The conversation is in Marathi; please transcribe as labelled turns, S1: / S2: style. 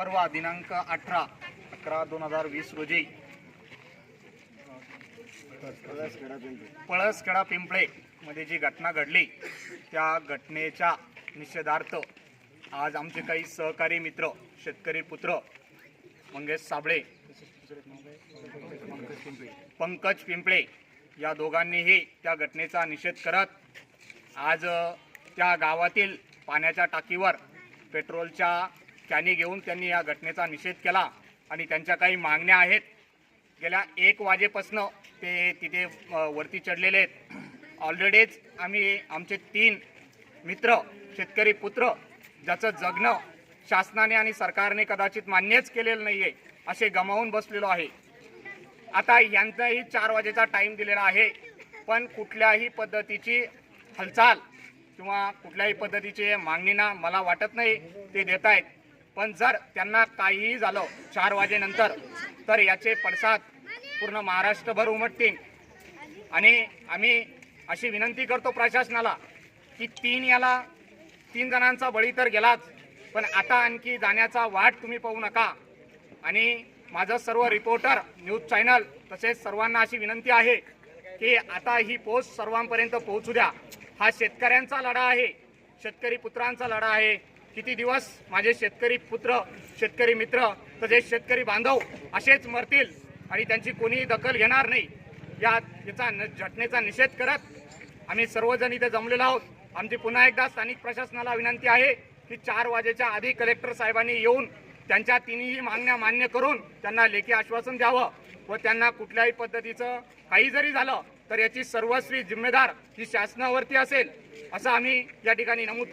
S1: परवा दिनांक अठरा अकरा दोन हजार वीस रोजी पळसखेडा पिंपळे मध्ये जी घटना घडली त्या घटनेच्या निषेधार्थ आज आमचे काही सहकारी मित्र शेतकरी पुत्र मंगेश साबळे पंकज पिंपळे या दोघांनीही त्या घटनेचा निषेध करत आज त्या गावातील पाण्याच्या टाकीवर पेट्रोलच्या त्यांनी घेऊन त्यांनी या घटनेचा निषेध केला आणि त्यांच्या काही मागण्या आहेत. गेल्या एक वाजेपासनं ते तिथे वरती चढलेले आहेत. ऑलरेडीच आम्ही आमचे तीन मित्र शेतकरी पुत्र ज्याचं जगणं शासनाने आणि सरकारने कदाचित मान्यच केलेलं नाही आहे असे गमावून बसलेलो आहे. आता यांचाही चार वाजेचा टाईम दिलेला आहे पण कुठल्याही पद्धतीची हालचाल किंवा कुठल्याही पद्धतीचे मागणीना मला वाटत नाही ते देत आहेत पण जर त्यांना काहीही झालं चार वाजेनंतर तर याचे पडसाद पूर्ण महाराष्ट्रभर उमटतील. आणि आम्ही अशी विनंती करतो प्रशासनाला की तीन याला तीन जणांचा बळी तर गेलाच पण आता आणखी जाण्याचा वाट तुम्ही पाहू नका. आणि माझं सर्व रिपोर्टर न्यूज चॅनल तसेच सर्वांना अशी विनंती आहे की आता ही पोस्ट सर्वांपर्यंत पोहोचू द्या. हा शेतकऱ्यांचा लढा आहे शेतकरी पुत्रांचा लढा आहे. किती दिवस माझे शेतकरी पुत्र शेतकरी मित्र तसेच शेतकरी बांधव असेच मरतील आणि त्यांची कोणीही दखल घेणार नाही या याचा न- घटनेचा निषेध करत आम्ही सर्वजण इथे जमलेलो आहोत. आमची पुन्हा एकदा स्थानिक प्रशासनाला विनंती आहे की चार वाजेच्या आधी कलेक्टर साहेबांनी येऊन त्यांच्या तिन्ही मागण्या मान्य करून त्यांना लेखी आश्वासन द्यावं व त्यांना कुठल्याही पद्धतीचं काही जरी झालं तर याची सर्वस्वी जिम्मेदार ही शासनावरती असेल असं आम्ही या ठिकाणी नमूद